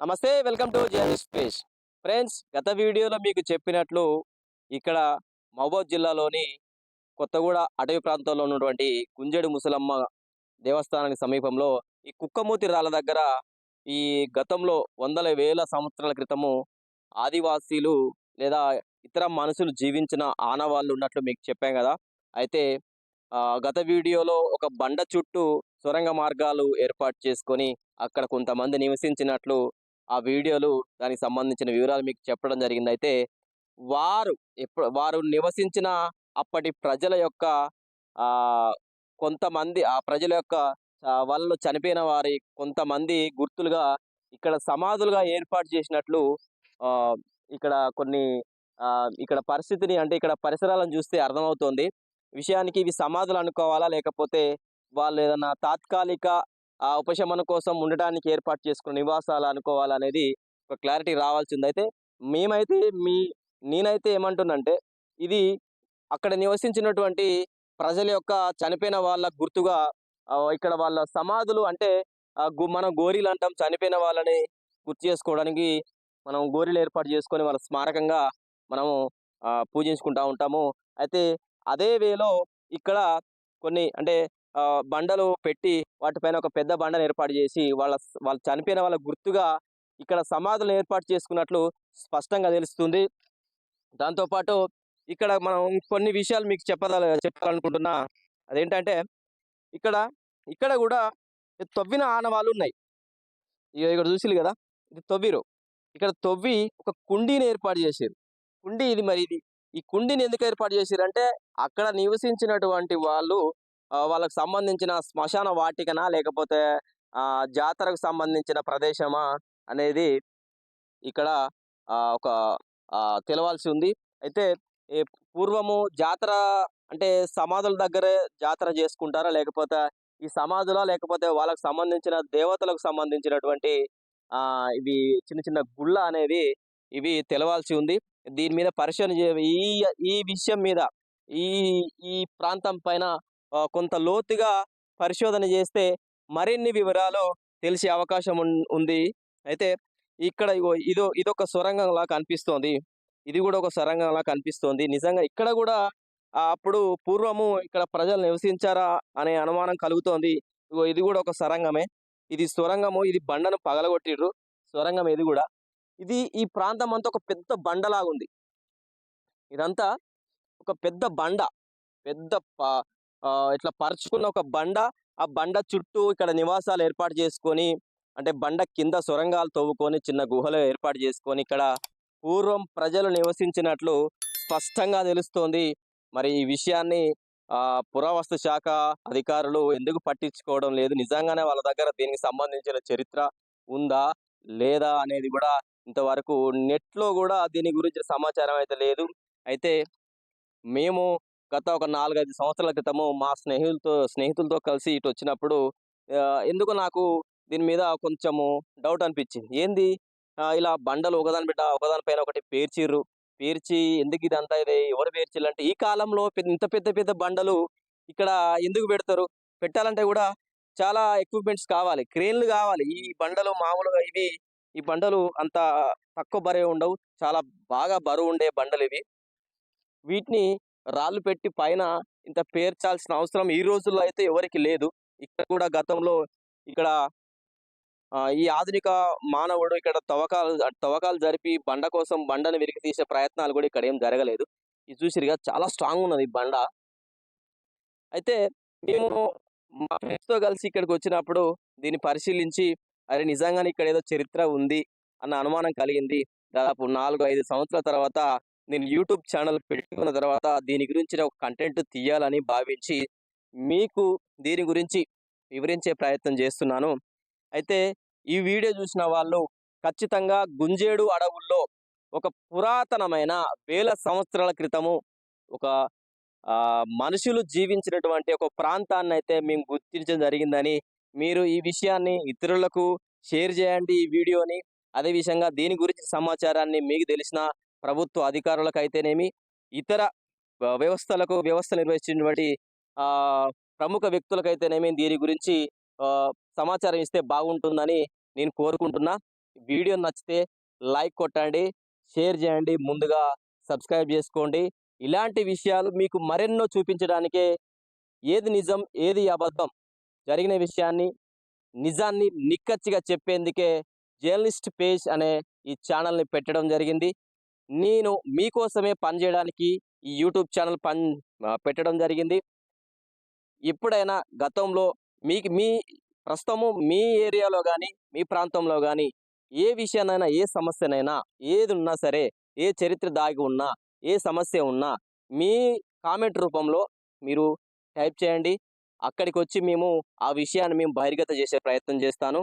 నమస్తే welcome to JN space friends గత వీడియోలో మీకు చెప్పినట్లు ఇక్కడ మహబూబ్ జిల్లాలోని కొత్తగూడ అటవీ ప్రాంతంలో ఉన్నటువంటి గుంజేడు ముసలమ్మ దేవస్థానానికి సమీపంలో ఈ కుక్కమూతి రాళ్ళ దగ్గర ఈ గతంలో వందల వేల సంవత్సరాల క్రితము ఆదివాసీలు లేదా ఇతర మనుషులు జీవించిన ఆనవాళ్ళు ఉన్నట్లు మీకు చెప్పాం కదా. అయితే ఆ, గత వీడియోలో ఒక బండ చుట్టూ సొరంగ మార్గాలు ఏర్పాటు చేసుకొని అక్కడ కొంతమంది నివసించినట్లు ఆ వీడియోలు దానికి సంబంధించిన వివరాలు మీకు చెప్పడం జరిగింది అయితే వారు ఎప్పుడు వారు నివసించిన అప్పటి ప్రజల యొక్క కొంతమంది ఆ ప్రజల యొక్క వాళ్ళు చనిపోయిన వారి కొంతమంది గుర్తులుగా ఇక్కడ సమాధులుగా ఏర్పాటు చేసినట్లు ఇక్కడ కొన్ని ఇక్కడ పరిస్థితిని అంటే ఇక్కడ పరిసరాలను చూస్తే అర్థమవుతోంది. విషయానికి ఇవి సమాధులు అనుకోవాలా? లేకపోతే వాళ్ళు ఏదైనా తాత్కాలిక ఆ ఉపశమనం కోసం ఉండడానికి ఏర్పాటు చేసుకున్న నివాసాలు అనుకోవాలనేది ఒక క్లారిటీ రావాల్సింది అయితే మేమైతే మీ నేనైతే ఏమంటున్నంటే ఇది అక్కడ నివసించినటువంటి ప్రజల యొక్క చనిపోయిన వాళ్ళ గుర్తుగా ఇక్కడ వాళ్ళ సమాధులు అంటే మనం గోరీలు అంటాం చనిపోయిన వాళ్ళని గుర్తు చేసుకోవడానికి మనం గోరీలు ఏర్పాటు చేసుకొని వాళ్ళ స్మారకంగా మనము పూజించుకుంటూ పూజించుకుంటా ఉంటాము. అయితే అదే వేలో ఇక్కడ కొన్ని అంటే బండలు పెట్టి వాటిపైన ఒక పెద్ద బండను ఏర్పాటు చేసి వాళ్ళ వాళ్ళు చనిపోయిన వాళ్ళ గుర్తుగా ఇక్కడ సమాధులు ఏర్పాటు చేసుకున్నట్లు స్పష్టంగా తెలుస్తుంది. దాంతోపాటు ఇక్కడ మనం కొన్ని విషయాలు మీకు చెప్పదాల చెప్పాలనుకుంటున్నా. అదేంటంటే ఇక్కడ ఇక్కడ కూడా తవ్విన ఆనవాళ్ళు ఉన్నాయి. ఇగో ఇక్కడ చూసిరు కదా? ఇది తవ్విరు. ఇక్కడ తవ్వి ఒక కుండీని ఏర్పాటు చేసారు కుండీ ఇది మరి ఇది. ఈ కుండీని ఎందుకు ఏర్పాటు చేసారు అంటే అక్కడ నివసించినటువంటి వాళ్ళు వాళ్ళకి సంబంధించిన శ్మశాన వాటికనా లేకపోతే ఆ జాతరకు సంబంధించిన ప్రదేశమా అనేది ఇక్కడ ఆ, ఒక తెలవాల్సి ఉంది. అయితే ఈ పూర్వము జాతర అంటే సమాధుల దగ్గరే జాతర చేసుకుంటారా? లేకపోతే ఈ సమాధుల? లేకపోతే వాళ్ళకి సంబంధించిన దేవతలకు సంబంధించినటువంటి ఆ ఇవి చిన్న చిన్న గుళ్ళ అనేవి ఇవి తెలవాల్సి ఉంది. దీని మీద పరిశీలన ఈ ఈ విషయం మీద ఈ ఈ ప్రాంతం పైన కొంత లోతుగా పరిశోధన చేస్తే మరిన్ని వివరాలు తెలిసే అవకాశం ఉంది. అయితే ఇక్కడ ఇదో ఇదొక సొరంగంలా కనిపిస్తోంది. ఇది కూడా ఒక సొరంగంలా కనిపిస్తోంది. నిజంగా ఇక్కడ కూడా అప్పుడు పూర్వము ఇక్కడ ప్రజలు నివసించారా అనే అనుమానం కలుగుతోంది. ఇది కూడా ఒక సొరంగమే. ఇది సొరంగము ఇది బండను పగలగొట్టిర్రు. సొరంగం ఇది కూడా. ఇది ఈ ప్రాంతం అంతా ఒక పెద్ద బండలాగుంది. ఇదంతా ఒక పెద్ద బండ. పెద్ద ఇట్లా పరుచుకున్న ఒక బండ ఆ బండ చుట్టూ ఇక్కడ నివాసాలు ఏర్పాటు చేసుకొని అంటే బండ కింద సొరంగాలు తవ్వుకొని చిన్న గుహలు ఏర్పాటు చేసుకొని ఇక్కడ పూర్వం ప్రజలు నివసించినట్లు స్పష్టంగా తెలుస్తోంది. మరి ఈ విషయాన్ని పురావస్తు శాఖ అధికారులు ఎందుకు పట్టించుకోవడం లేదు? నిజంగానే వాళ్ళ దగ్గర దీనికి సంబంధించిన చరిత్ర ఉందా? లేదా? అనేది కూడా ఇంతవరకు నెట్లో కూడా దీని గురించి సమాచారం అయితే లేదు. అయితే మేము గత ఒక నాలుగైదు సంవత్సరాల క్రితము మా స్నేహితులతో స్నేహితులతో కలిసి ఇటు వచ్చినప్పుడు ఎందుకు నాకు దీని మీద కొంచెము డౌట్ అనిపించింది. ఏంది? ఇలా బండలు ఒకదాని బిడ్డ ఒకదాని పైన ఒకటి పేర్చిర్రు. పేర్చి ఎందుకు ఇదంతా ఇది? ఎవరు పేర్చిల్లంటే ఈ కాలంలో ఇంత పెద్ద పెద్ద బండలు ఇక్కడ ఎందుకు పెడతారు? పెట్టాలంటే కూడా చాలా ఎక్విప్మెంట్స్ కావాలి. క్రేన్లు కావాలి. ఈ బండలు మామూలుగా ఇవి ఈ బండలు అంత తక్కువ బరువు ఉండవు. చాలా బాగా బరువు ఉండే బండలు ఇవి. వీటిని రాళ్ళు పెట్టి పైన ఇంత పేర్చాల్సిన అవసరం ఈ రోజుల్లో అయితే ఎవరికి లేదు. ఇక్కడ కూడా గతంలో ఇక్కడ ఈ ఆధునిక మానవుడు ఇక్కడ తవ్వకాలు తవ్వకాలు జరిపి బండ కోసం బండను విరిగి తీసే ప్రయత్నాలు కూడా ఇక్కడ ఏం జరగలేదు. ఇది చూసిరుగా చాలా స్ట్రాంగ్ ఉన్నది ఈ బండ. అయితే మేము మా ఫ్రెండ్స్తో కలిసి ఇక్కడికి వచ్చినప్పుడు దీన్ని పరిశీలించి అరే నిజంగానే ఇక్కడ ఏదో చరిత్ర ఉంది అన్న అనుమానం కలిగింది. దాదాపు నాలుగు ఐదు సంవత్సరాల తర్వాత నేను యూట్యూబ్ ఛానల్ పెట్టుకున్న తర్వాత దీని గురించి ఒక కంటెంట్ తీయాలని భావించి మీకు దీని గురించి వివరించే ప్రయత్నం చేస్తున్నాను. అయితే ఈ వీడియో చూసిన వాళ్ళు ఖచ్చితంగా గుంజేడు అడవుల్లో ఒక పురాతనమైన వేల సంవత్సరాల క్రితము ఒక మనుషులు జీవించినటువంటి ఒక ప్రాంతాన్ని అయితే మేము గుర్తించడం జరిగిందని మీరు ఈ విషయాన్ని ఇతరులకు షేర్ చేయండి ఈ వీడియోని. అదే విధంగా దీని గురించి సమాచారాన్ని మీకు తెలిసిన ప్రభుత్వ అధికారులకు అయితేనేమి ఇతర వ్యవస్థలకు వ్యవస్థ నిర్వహించినటువంటి ప్రముఖ వ్యక్తులకైతేనేమి దీని గురించి సమాచారం ఇస్తే బాగుంటుందని నేను కోరుకుంటున్నా. వీడియో నచ్చితే లైక్ కొట్టండి షేర్ చేయండి ముందుగా సబ్స్క్రైబ్ చేసుకోండి. ఇలాంటి విషయాలు మీకు మరెన్నో చూపించడానికే ఏది నిజం ఏది అబద్ధం జరిగిన విషయాన్ని నిజాన్ని నిక్కచ్చిగా చెప్పేందుకే జర్నలిస్ట్ పేజ్ అనే ఈ ఛానల్ని పెట్టడం జరిగింది. నేను మీకోసమే పనిచేయడానికి ఈ యూట్యూబ్ ఛానల్ పని పెట్టడం జరిగింది. ఎప్పుడైనా గతంలో మీకు మీ ప్రస్తుతము మీ ఏరియాలో కానీ మీ ప్రాంతంలో కానీ ఏ విషయానైనా ఏ సమస్యనైనా ఏది ఉన్నా సరే ఏ చరిత్ర దాగి ఉన్నా ఏ సమస్య ఉన్నా మీ కామెంట్ రూపంలో మీరు టైప్ చేయండి. అక్కడికి వచ్చి మేము ఆ విషయాన్ని మేము బహిర్గత చేసే ప్రయత్నం చేస్తాను.